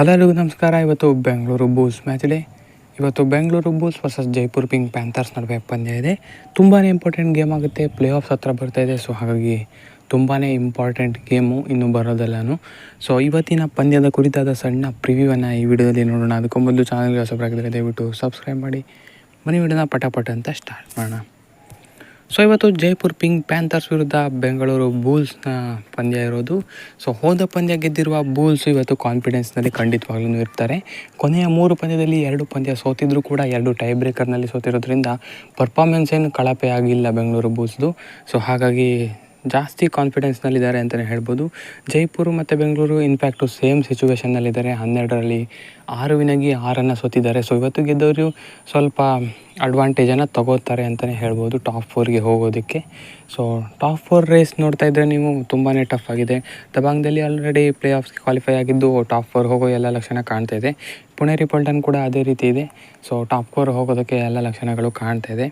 ಎಲ್ಲರಿಗೂ ನಮಸ್ಕಾರ. ಇವತ್ತು ಬೆಂಗಳೂರು ಬೂಲ್ಸ್ ಮ್ಯಾಚ್ ಇದೆ. ಇವತ್ತು Bengaluru bulls versus Jaipur pink panthers ನಡುವೆ ಪಂದ್ಯ ಇದೆ. ತುಂಬಾ ಇಂಪಾರ್ಟೆಂಟ್ ಗೇಮ್ ಆಗುತ್ತೆ. ಪ್ಲೇ ಆಫ್ಸ್ ಹತ್ರ ಬರ್ತಾ ಇದೆ. ಸೊ ಹಾಗಾಗಿ ತುಂಬಾ ಇಂಪಾರ್ಟೆಂಟ್ ಗೇಮು ಇನ್ನೂ ಬರೋದೆಲ್ಲನು ಸೊ ಇವತ್ತಿನ ಪಂದ್ಯದ ಕುರಿತಾದ ಸಣ್ಣ ಪ್ರಿವ್ಯೂವನ್ನು ಈ ವಿಡಿಯೋದಲ್ಲಿ ನೋಡೋಣ. ಅದಕ್ಕೂ ಮೊದಲು ಚಾನಲ್ಗೆ ಹೊಸಬರಾಗಿದ್ದರೆ ದಯವಿಟ್ಟು ಸಬ್ಸ್ಕ್ರೈಬ್ ಮಾಡಿ. ಮನೆ ವಿಡಿಯೋನ ಪಟ ಪಟ ಅಂತ ಸ್ಟಾರ್ಟ್ ಮಾಡೋಣ. ಸೊ ಇವತ್ತು ಜೈಪುರ್ ಪಿಂಕ್ ಪ್ಯಾಂಥರ್ಸ್ ವಿರುದ್ಧ ಬೆಂಗಳೂರು ಬೂಲ್ಸ್ನ ಪಂದ್ಯ ಇರೋದು. ಸೊ ಹೋದ ಪಂದ್ಯ ಗೆದ್ದಿರುವ ಬೂಲ್ಸ್ ಇವತ್ತು ಕಾನ್ಫಿಡೆನ್ಸ್ನಲ್ಲಿ ಖಂಡಿತವಾಗ್ಲೂ ಇರ್ತಾರೆ ಕೊನೆಯ ಮೂರು ಪಂದ್ಯದಲ್ಲಿ ಎರಡು ಪಂದ್ಯ ಸೋತಿದ್ರು ಕೂಡ ಎರಡು ಟೈ ಬ್ರೇಕರ್ನಲ್ಲಿ ಸೋತಿರೋದ್ರಿಂದ ಪರ್ಫಾರ್ಮೆನ್ಸ್ ಏನು ಕಳಪೆ ಆಗಿಲ್ಲ ಬೆಂಗಳೂರು ಬೂಲ್ಸ್ದು. ಸೊ ಹಾಗಾಗಿ ಜಾಸ್ತಿ ಕಾನ್ಫಿಡೆನ್ಸ್ನಲ್ಲಿದ್ದಾರೆ ಅಂತಲೇ ಹೇಳ್ಬೋದು. ಜೈಪುರ್ ಮತ್ತು ಬೆಂಗಳೂರು ಇನ್ಫ್ಯಾಕ್ಟು ಸೇಮ್ ಸಿಚುವೇಷನ್ನಲ್ಲಿದ್ದಾರೆ ಹನ್ನೆರಡರಲ್ಲಿ ಆರು ವಿನಾಗಿ ಆರನ್ನು ಸೋತಿದ್ದಾರೆ. ಸೊ ಇವತ್ತು ಗೆದ್ದವರು ಸ್ವಲ್ಪ ಅಡ್ವಾಂಟೇಜನ್ನು ತಗೋತಾರೆ ಅಂತಲೇ ಹೇಳ್ಬೋದು ಟಾಪ್ ಫೋರ್ಗೆ ಹೋಗೋದಕ್ಕೆ. ಸೊ ಟಾಪ್ ಫೋರ್ ರೇಸ್ ನೋಡ್ತಾ ಇದ್ದರೆ ನೀವು ತುಂಬಾ ಟಫ್ ಆಗಿದೆ. ದಬಾಂಗ್ದಲ್ಲಿ ಆಲ್ರೆಡಿ ಪ್ಲೇ ಆಫ್ಸ್ಗೆ ಕ್ವಾಲಿಫೈ ಆಗಿದ್ದು ಟಾಪ್ ಫೋರ್ ಹೋಗೋ ಎಲ್ಲ ಲಕ್ಷಣ ಕಾಣ್ತಾ ಇದೆ. ಪುಣೆ ರಿಪಲ್ಟನ್ ಕೂಡ ಅದೇ ರೀತಿ ಇದೆ. ಸೊ ಟಾಪ್ ಫೋರ್ ಹೋಗೋದಕ್ಕೆ ಎಲ್ಲ ಲಕ್ಷಣಗಳು ಕಾಣ್ತಾ ಇದೆ.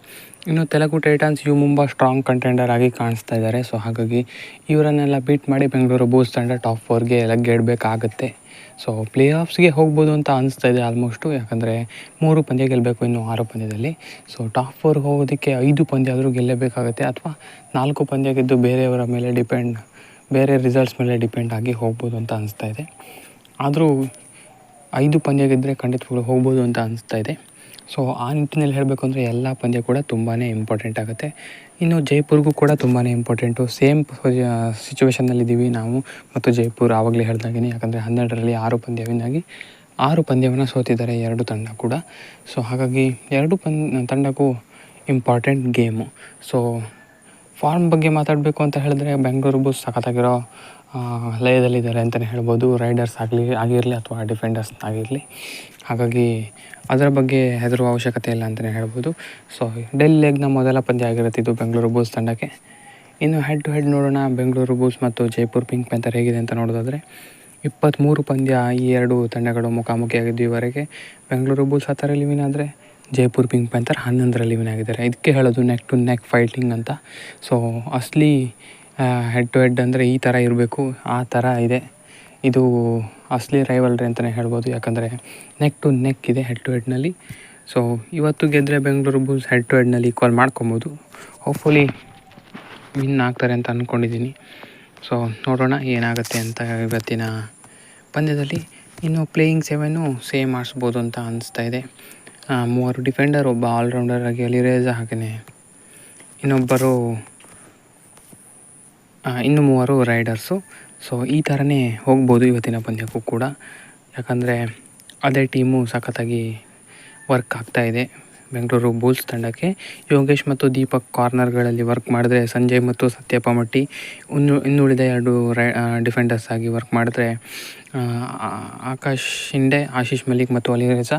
ಇನ್ನು Telugu titans U Mumba strong contender ಆಗಿ ಕಾಣಿಸ್ತಾ ಇದ್ದಾರೆ. ಸೊ ಹಾಗಾಗಿ ಇವರನ್ನೆಲ್ಲ ಬೀಟ್ ಮಾಡಿ ಬೆಂಗಳೂರು ಬೂಸ್ ತಂಡ ಟಾಪ್ ಫೋರ್ಗೆ ಲಗ್ಗೆಡಬೇಕಾಗತ್ತೆ ಸೊ ಪ್ಲೇ ಆಫ್ಸ್ಗೆ ಹೋಗ್ಬೋದು ಅಂತ ಅನಿಸ್ತಾ ಇದೆ ಆಲ್ಮೋಸ್ಟು ಯಾಕಂದರೆ ಮೂರು ಪಂದ್ಯ ಗೆಲ್ಲಬೇಕು ಇನ್ನು ಆರು ಪಂದ್ಯದಲ್ಲಿ. ಸೊ ಟಾಪ್ ಫೋರ್ಗೆ ಹೋಗೋದಕ್ಕೆ ಐದು ಪಂದ್ಯ ಆದರೂ ಗೆಲ್ಲಬೇಕಾಗತ್ತೆ, ಅಥವಾ ನಾಲ್ಕು ಪಂದ್ಯ ಗೆದ್ದು ಬೇರೆಯವರ ಮೇಲೆ ಡಿಪೆಂಡ್ ಬೇರೆ ರಿಸಲ್ಟ್ಸ್ ಮೇಲೆ ಡಿಪೆಂಡ್ ಆಗಿ ಹೋಗ್ಬೋದು ಅಂತ ಅನಿಸ್ತಾ ಇದೆ. ಆದರೂ ಐದು ಪಂದ್ಯ ಗೆದ್ದರೆ ಖಂಡಿತವಾಗ್ಲೂ ಹೋಗ್ಬೋದು ಅಂತ ಅನಿಸ್ತಾ ಇದೆ. ಸೊ ಆ ನಿಟ್ಟಿನಲ್ಲಿ ಹೇಳಬೇಕು ಅಂದರೆ ಎಲ್ಲ ಪಂದ್ಯ ಕೂಡ ತುಂಬಾ ಇಂಪಾರ್ಟೆಂಟ್ ಆಗುತ್ತೆ. ಇನ್ನು ಜೈಪುರ್ಗೂ ಕೂಡ ತುಂಬಾ ಇಂಪಾರ್ಟೆಂಟು ಸೇಮ್ ಸಿಚುವೇಷನ್ನಲ್ಲಿದ್ದೀವಿ ನಾವು ಮತ್ತು ಜೈಪುರ್ ಆವಾಗಲೇ ಹೇಳ್ದಾಗಿನಿ, ಯಾಕಂದರೆ ಹನ್ನೆರಡರಲ್ಲಿ ಆರು ಪಂದ್ಯ ಆರು ಪಂದ್ಯವನ್ನು ಸೋತಿದ್ದಾರೆ ಎರಡು ತಂಡ ಕೂಡ. ಸೊ ಹಾಗಾಗಿ ಎರಡು ಪನ್ ತಂಡಕ್ಕೂ ಇಂಪಾರ್ಟೆಂಟ್ ಗೇಮು ಸೊ ಫಾರ್ಮ್ ಬಗ್ಗೆ ಮಾತಾಡಬೇಕು ಅಂತ ಹೇಳಿದ್ರೆ ಬೆಂಗಳೂರು ಬುಸ್ ಸಖತ್ತಾಗಿರೋ ಲಯದಲ್ಲಿದ್ದಾರೆ ಅಂತಲೇ ಹೇಳ್ಬೋದು. ರೈಡರ್ಸ್ ಆಗಲಿ, ಆಗಿರಲಿ ಅಥವಾ ಡಿಫೆಂಡರ್ಸ್ ಆಗಿರಲಿ. ಹಾಗಾಗಿ ಅದರ ಬಗ್ಗೆ ಹೆದರುವ ಅವಶ್ಯಕತೆ ಇಲ್ಲ ಅಂತಲೇ ಹೇಳ್ಬೋದು. ಸೊ ಡೆಲ್ಲಿ ಲೆಗ್ನ ಮೊದಲ ಪಂದ್ಯ ಆಗಿರುತ್ತೆ ಇದು ಬೆಂಗಳೂರು ಬುಲ್ಸ್ ತಂಡಕ್ಕೆ. ಇನ್ನು ಹೆಡ್ ಟು ಹೆಡ್ ನೋಡೋಣ. ಬೆಂಗಳೂರು ಬುಲ್ಸ್ ಮತ್ತು ಜೈಪುರ್ ಪಿಂಕ್ ಪ್ಯಾಂಥರ್ ಹೇಗಿದೆ ಅಂತ ನೋಡೋದಾದರೆ ಇಪ್ಪತ್ತ್ಮೂರು ಪಂದ್ಯ ಈ ಎರಡು ತಂಡಗಳು ಮುಖಾಮುಖಿಯಾಗಿದ್ದು ಈವರೆಗೆ. ಬೆಂಗಳೂರು ಬೂಲ್ಸ್ ಹತ್ತರಲ್ಲಿ ವಿನ್ ಆದರೆ ಜೈಪುರ್ ಪಿಂಕ್ ಪ್ಯಾಂಥರ್ ಹನ್ನೊಂದರಲ್ಲಿ ವಿನ್ ಆಗಿದ್ದಾರೆ. ಇದಕ್ಕೆ ಹೇಳೋದು ನೆಕ್ ಟು ನೆಕ್ ಫೈಟಿಂಗ್ ಅಂತ. ಸೊ ಅಸ್ಲಿ ಹೆಡ್ ಟು ಹೆಡ್ ಅಂದರೆ ಈ ಥರ ಇರಬೇಕು, ಆ ಥರ ಇದೆ. ಇದು ಅಸ್ಲಿ ರೈವಲ್ರಿ ಅಂತಲೇ ಹೇಳ್ಬೋದು, ಯಾಕಂದರೆ ನೆಕ್ ಟು ನೆಕ್ ಇದೆ ಹೆಡ್ ಟು ಹೆಡ್ನಲ್ಲಿ ಸೊ ಇವತ್ತು ಗೆದ್ದರೆ ಬೆಂಗಳೂರು ಬುಲ್ಸ್ ಹೆಡ್ ಟು ಹೆಡ್ನಲ್ಲಿ ಈಕ್ವಲ್ ಮಾಡ್ಕೊಬೋದು. ಹೋಪ್ಫುಲಿ ವಿನ್ ಆಗ್ತಾರೆ ಅಂತ ಅಂದ್ಕೊಂಡಿದ್ದೀನಿ ಸೊ ನೋಡೋಣ ಏನಾಗುತ್ತೆ ಅಂತ ಇವತ್ತಿನ ಪಂದ್ಯದಲ್ಲಿ. ಇನ್ನು ಪ್ಲೇಯಿಂಗ್ ಸೆವೆನ್ನು ಸೇಮ್ ಮಾಡಿಸ್ಬೋದು ಅಂತ ಅನಿಸ್ತಾ ಇದೆ. ಮೂವರು ಡಿಫೆಂಡರ್ ಒಬ್ಬ ಆಲ್ರೌಂಡರ್ ಆಗಿ ಅಲಿರೇಜ ಹಾಗೆಯೇ ಇನ್ನೊಬ್ಬರು ಇನ್ನು ಮೂವರು ರೈಡರ್ಸು. ಸೊ ಈ ಥರನೇ ಹೋಗ್ಬೋದು ಇವತ್ತಿನ ಪಂದ್ಯಕ್ಕೂ ಕೂಡ. ಯಾಕಂದರೆ ಅದೇ ಟೀಮು ಸಖತ್ತಾಗಿ ವರ್ಕ್ ಆಗ್ತಾ ಇದೆ. ಬೆಂಗಳೂರು ಬೂಲ್ಸ್ ತಂಡಕ್ಕೆ. ಯೋಗೇಶ್ ಮತ್ತು ದೀಪಕ್ ಕಾರ್ನರ್ಗಳಲ್ಲಿ ವರ್ಕ್ ಮಾಡಿದ್ರೆ ಸಂಜಯ್ ಮತ್ತು ಸತ್ಯಪ್ಪ ಮಟ್ಟಿ ಇನ್ನು, ಇನ್ನುಳಿದ ಎರಡು ರೈ ಡಿಫೆಂಡರ್ಸ್ ಆಗಿ ವರ್ಕ್ ಮಾಡಿದ್ರೆ ಆಕಾಶ್ ಶಿಂಡೆ, ಆಶೀಶ್ ಮಲಿಕ್ ಮತ್ತು ಅಲಿರೇಜ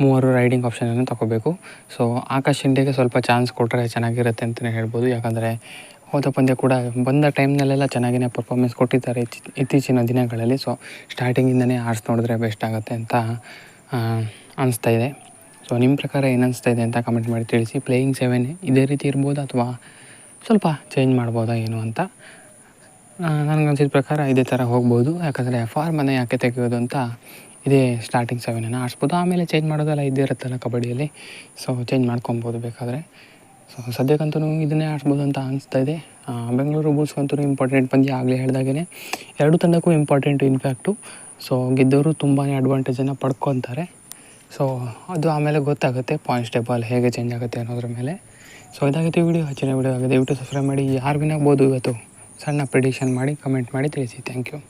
ಮೂವರು ರೈಡಿಂಗ್ ಆಪ್ಷನನ್ನು ತಗೋಬೇಕು. ಸೊ ಆಕಾಶ್ ಶಿಂಡೆಗೆ ಸ್ವಲ್ಪ ಚಾನ್ಸ್ ಕೊಟ್ಟರೆ ಚೆನ್ನಾಗಿರುತ್ತೆ ಅಂತಲೇ ಹೇಳ್ಬೋದು. ಯಾಕಂದರೆ ಹೋದ ಪಂದ್ಯ ಕೂಡ ಬಂದ ಟೈಮ್ನಲ್ಲೆಲ್ಲ ಚೆನ್ನಾಗಿನೇ ಪರ್ಫಾರ್ಮೆನ್ಸ್ ಕೊಟ್ಟಿದ್ದಾರೆ ಇತ್ತೀ- ಇತ್ತೀಚಿನ ದಿನಗಳಲ್ಲಿ. ಸೊ ಸ್ಟಾರ್ಟಿಂಗಿಂದನೇ ಆಡ್ಸ್ ನೋಡಿದ್ರೆ ಬೆಸ್ಟ್ ಆಗುತ್ತೆ ಅಂತ ಅನಿಸ್ತಾ ಇದೆ. ಸೊ ನಿಮ್ಮ ಪ್ರಕಾರ ಏನು ಇದೆ ಅಂತ ಕಮೆಂಟ್ ಮಾಡಿ ತಿಳಿಸಿ. ಪ್ಲೇಯಿಂಗ್ ಸೆವೆನ್ ಇದೇ ರೀತಿ ಇರ್ಬೋದು ಅಥವಾ ಸ್ವಲ್ಪ ಚೇಂಜ್ ಮಾಡ್ಬೋದಾ ಏನು ಅಂತ? ನನಗನ್ಸಿದ ಪ್ರಕಾರ ಇದೇ ಥರ ಹೋಗ್ಬೋದು. ಯಾಕಂದರೆ ಫಾರ್ಮನ್ನು ಯಾಕೆ ತೆಗೆಯೋದು ಅಂತ ಇದೇ ಸ್ಟಾರ್ಟಿಂಗ್ ಸೆವೆನನ್ನು ಆಡಿಸ್ಬೋದು ಆಮೇಲೆ ಚೇಂಜ್ ಮಾಡೋದೆಲ್ಲ ಇದ್ದೇ ಇರುತ್ತಲ್ಲ ಕಬಡ್ಡಿಯಲ್ಲಿ. ಸೊ ಚೇಂಜ್ ಮಾಡ್ಕೊಬೋದು ಬೇಕಾದರೆ. ಸೊ ಸದ್ಯಕ್ಕಂತೂ ಇದನ್ನೇ ಆಡಿಸ್ಬೋದು ಅಂತ ಅನಿಸ್ತಾ ಇದೆ. ಬೆಂಗಳೂರು ಬುಲ್ಸ್ಗಂತೂ ಇಂಪಾರ್ಟೆಂಟ್ ಪಂದ್ಯ ಆಗಲೇ ಹೇಳಿದಾಗೇ ಎರಡು ತಂಡಕ್ಕೂ ಇಂಪಾರ್ಟೆಂಟ್ ಇನ್ಫ್ಯಾಕ್ಟು ಸೊ ಗೆದ್ದವರು ತುಂಬಾ ಅಡ್ವಾಂಟೇಜನ್ನು ಪಡ್ಕೊತಾರೆ. ಸೊ ಅದು ಆಮೇಲೆ ಗೊತ್ತಾಗುತ್ತೆ ಪಾಯಿಂಟ್ಸ್ ಟೇಬಲ್ ಹೇಗೆ ಚೇಂಜ್ ಆಗುತ್ತೆ ಅನ್ನೋದ್ರ ಮೇಲೆ. ಸೊ ಇದಾಗಿತ್ತು ವಿಡಿಯೋ ಹೆಚ್ಚಿನ ವಿಡಿಯೋ ಆಗಿದೆ. ದಯವಿಟ್ಟು ಸಬ್ಸ್ಕ್ರೈಬ್ ಮಾಡಿ ಯಾರು ವಿನ್ ಆಗ್ಬೋದು ಇವತ್ತು? ಸಣ್ಣ ಪ್ರಿಡಿಕ್ಷನ್ ಮಾಡಿ ಕಮೆಂಟ್ ಮಾಡಿ ತಿಳಿಸಿ. Thank you